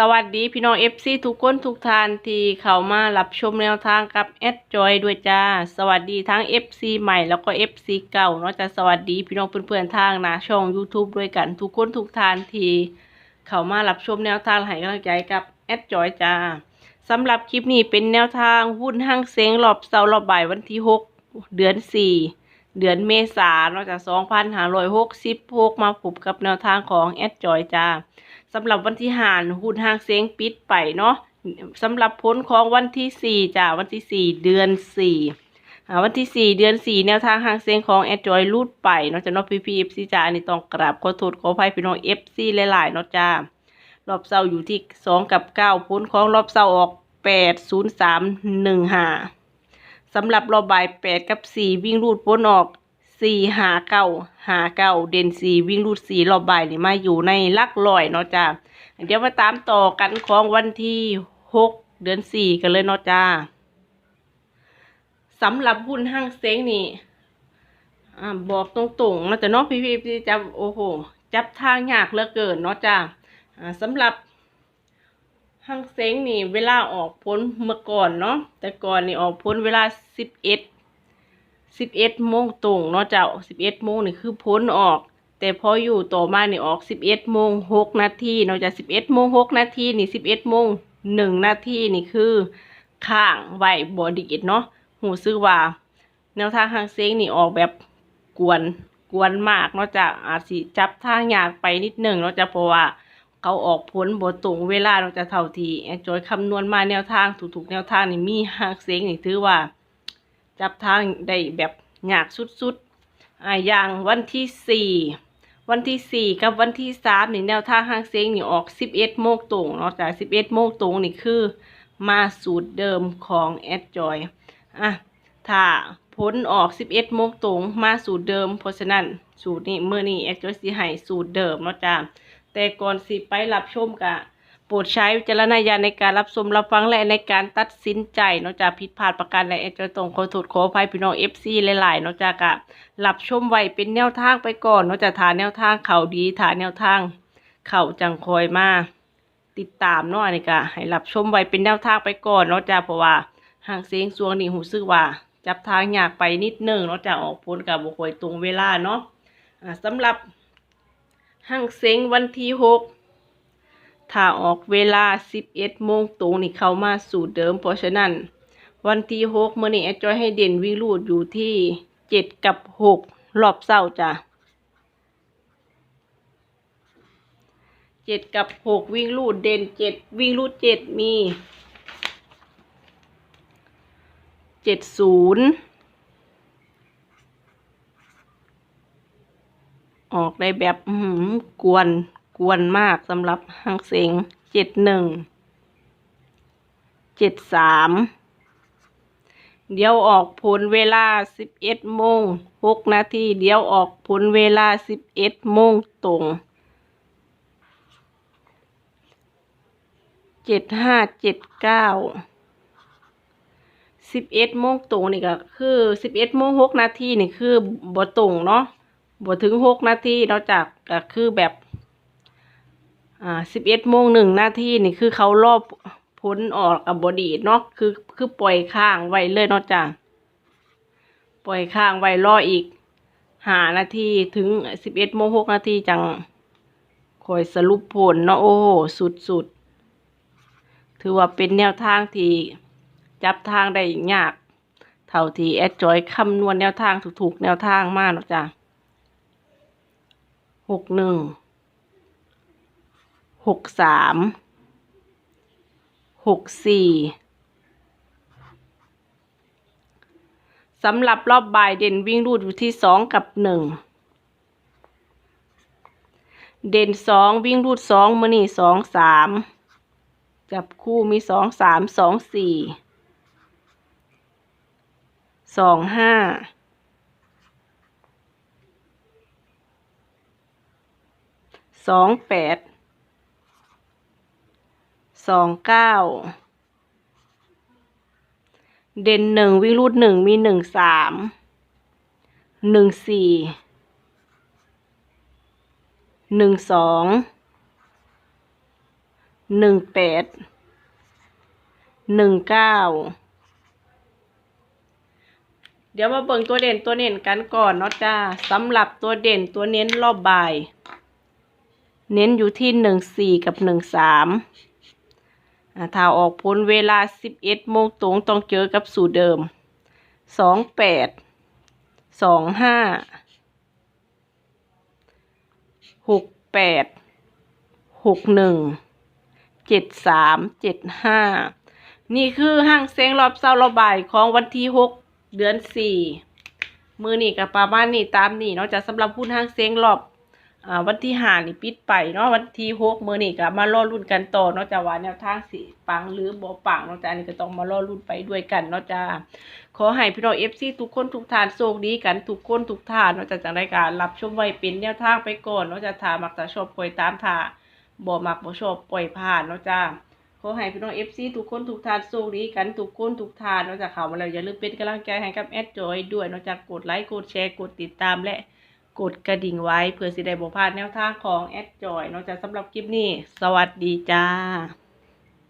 สวัสดีพี่น้องเอฟซีทุกคนทุกท่านที่เข้ามารับชมแนวทางกับแอดจอยด้วยจ้า สวัสดีทั้ง FC ใหม่แล้วก็ FC เก่าเนาะจะสวัสดีพี่น้องเพื่อนๆทางนะช่อง YouTube ด้วยกันทุกคนทุกท่านที่เข้ามารับชมแนวทางให้กำลังใจกับแอดจอยจ้าสำหรับคลิปนี้เป็นแนวทางหุ้นห้างเซ็งรอบเสาร์รอบบ่ายวันที่6เดือน4เดือนเมษายนเนาะจาก2566มาพบกับแนวทางของแอดจอยจ้า สำหรับวันที่หานหุ้นห้างเซ้งปิดไปเนาะสำหรับผลของวันที่สี่จ้าวันที่สี่เดือนสี่วันที่สี่เดือนสี่แนวทางห้างเซ้งของแอดจอยรูดไปเนาะจะเนาะพีพีเอฟซีจ้าอันนี้ต้องกราบขอโทษขออภัยพี่น้องเอฟซีหลายๆเนาะจ้ารอบเสาร์อยู่ที่สองกับเก้าผลของรอบเสาร์ออกแปดศูนย์สามหนึ่งห้าสำหรับรอบบ่ายแปดกับสี่วิ่งรูดผลออก สี่หาเก้าหาเก้าเด่นสี่วิ่งรูดสี่รอบบ่ายนี่มาอยู่ในลักลอยเนาะจ้าเดี๋ยวมาตามต่อกันของวันที่หกเดือนสี่กันเลยเนาะจ้าสำหรับหุ้นห้างเซ้งนี่อ่บอกตรงๆเนาะแต่เนาะพี่พี่จับโอ้โห จับทางยากเหลือเกินเนาะจ้าอ่าสำหรับห้างเซ้งนี่เวลาออกพ้นเมื่อก่อนเนาะแต่ก่อนนี่ออกพ้นเวลาสิบเอ็ด สิบเอ็ดโมงตรงเนาะเจ้าสิบเอ็ดโมงนี่คือพ้นออก แต่พออยู่ต่อมานี่ออกสิบเอ็ดโมงหกนาทีเนาะจากสิบเอ็ดโมงหกนาทีนี่สิบเอ็ดโมงหนึ่งนาทีนี่คือข้างไหวบอดีดเนาะหูซื้อว่า แนวทางทางเซ้งนี่ออกแบบกวนกวนมากเนาะจากอาจสิจับทางยากไปนิดหนึ่งเนาะจะเพราะว่าเขาออกพ้นบตรงเวลาเราจะเท่าทีแอนจอยคำนวณมาแนวทางถูกๆแนวทางนี่มีหางเซงนี่ถือว่า จับทางได้แบบยากสุดๆอ่าอย่างวันที่สี่วันที่สี่กับวันที่สามนี่แนวทางห้างเซ็งนี่ออกสิบเอ็ดโมงตรงเนาะจากสิบเอ็ดโมงตรงนี่คือมาสูตรเดิมของแอดจอยอะถ้าผลออกสิบเอ็ดโมงตรงมาสูตรเดิมเพราะฉะนั้นสูตรนี้เมื่อนี้แอดจอยสิให้สูตรเดิมเนาะจ้าแต่ก่อนสิไปรับชมกะ โปรดใช้วิจารณญาณในการรับชมรับฟังและในการตัดสินใจเนอกจากผิดพลาดประการใดจะตรงขอโทษขออภัยพี่น้องเอฟซีหลายๆเนอกจากอะรับชมไว้เป็นแนวทางไปก่อนเนอกจากฐานแนวทางเขาดีฐานแนวทางเขาจังคอยมาติดตามเนาะอันนี้ก็ให้รับชมไว้เป็นแนวทางไปก่อนเนอกจากเพราะว่าห่างเสียงสวงนี่หูซึกว่า จับทางอยากไปนิดนึงเนอกจากออกพ้นกับบุคคลตรงเวลาเนาะอ่าสำหรับห่างเสียงวันที่หก ถ้าออกเวลา 11โมงตรงนี่เข้ามาสู่เดิม เพราะฉะนั้น วันที่6มื้อนี้แอดจอยให้เด่นวิ่งรูดอยู่ที่ 7 กับ 6 รอบเศร้าจ้ะ7กับ 6 วิ่งรูดเด่น 7 วิ่งรูด 7 มี 70ออกได้แบบอื้อหือกวน กวนมากสำหรับห้างเสงเจ็ดหนึ่งเจ็ดสามเดี๋ยวออกผลเวลาสิบเอ็ดโมงหกนาทีเดี๋ยวออกผลเวลาสิบเอ็ดโมงตรงเจ็ดห้าเจ็ดเก้าสิบเอ็ดโมงตรงนี่ก็คือสิบเอ็ดโมงหกนาทีนี่คือบ่ตรงเนาะบ่ถึงหกนาทีนอกจากก็คือแบบ อ่าสิบเอ็ดโมงหนึ่งนาทีนี่คือเขารอบพ้นออกกับบอดีเนาะคือคือปล่อยข้างไว้เลยเนอกจากปล่อยข้างไว้รออีกหานาทีถึงสิบเอ็ดโมงหกนาทีจังคอยสรุปผลเนาะโอ้โหสุดสุดๆถือว่าเป็นแนวทางที่จับทางได้ยาก เท่าที่แอดจอยคำนวณแนวทางถูกๆแนวทางมากเนาะจ้ะหกหนึ่ง หกสามหกสี่สำหรับรอบบ่ายเด่นวิ่งรูดอยู่ที่สองกับหนึ่งเด่นสองวิ่งรูดสองมือนี่สองสามจับคู่มีสองสามสองสี่สองห้าสองแปด สองเก้าเด่นหนึ่งวิ่งรูดหนึ่งมีหนึ่งสามหนึ่งสี่หนึ่งสองหนึ่งแปดหนึ่งเก้าเดี๋ยวมาเบิ่งตัวเด่นตัวเน้นกันก่อนเนาะจ้าสำหรับตัวเด่นตัวเน้นรอบบ่าย เน้นอยู่ที่หนึ่งสี่กับหนึ่งสาม ถ้าออกพ้นเวลาสิบเอ็ดโมงตรงต้องเจอกับสูตรเดิมสองแปดสองห้าหกแปดหกหนึ่งเจ็ดสามเจ็ดห้านี่คือห้างเซ็งรอบเศร้ารอบบ่ายของวันที่หกเดือนสี่มือนี่กับประมาณนี่ตามนี่นาะจะสำหรับหุ้นห้างเซ็งรอบ วันที่ห้านี่ปิดไปเนาะวันที่หกมือนี่ก็มารอรุ่นกันต่อเนาะจ้าว่าแนวทางสิปังหรือบ่ปังเนาะจ้าอันนี้ก็ต้องมารอรุ่นไปด้วยกันเนาะจ้าขอให้พี่น้อง FC ทุกคนทุกท่านโชคดีกันทุกคนทุกท่านเนาะจ้าจังไดก็รับชมไว้เป็นแนวทางไปก่อนเนาะจ้าถ้ามักจะชอบปล่อยตามถ้าบ่มักบ่ชอบปล่อยผ่านเนาะจ้าขอให้พี่น้อง FC ทุกคนทุกท่านโชคดีกันทุกคนทุกท่านเนาะจ้าเข้าวมาแล้วอย่าลืมเป็นกำลังใจให้กับแอดจอยด้วยเนาะจ้ากดไลค์กดแชร์กดติดตามและ กดกระดิ่งไว้เพื่อสิได้บ่พลาดแนวทางของแอดจอยนอกจากสำหรับคลิปนี้ สวัสดีจ้า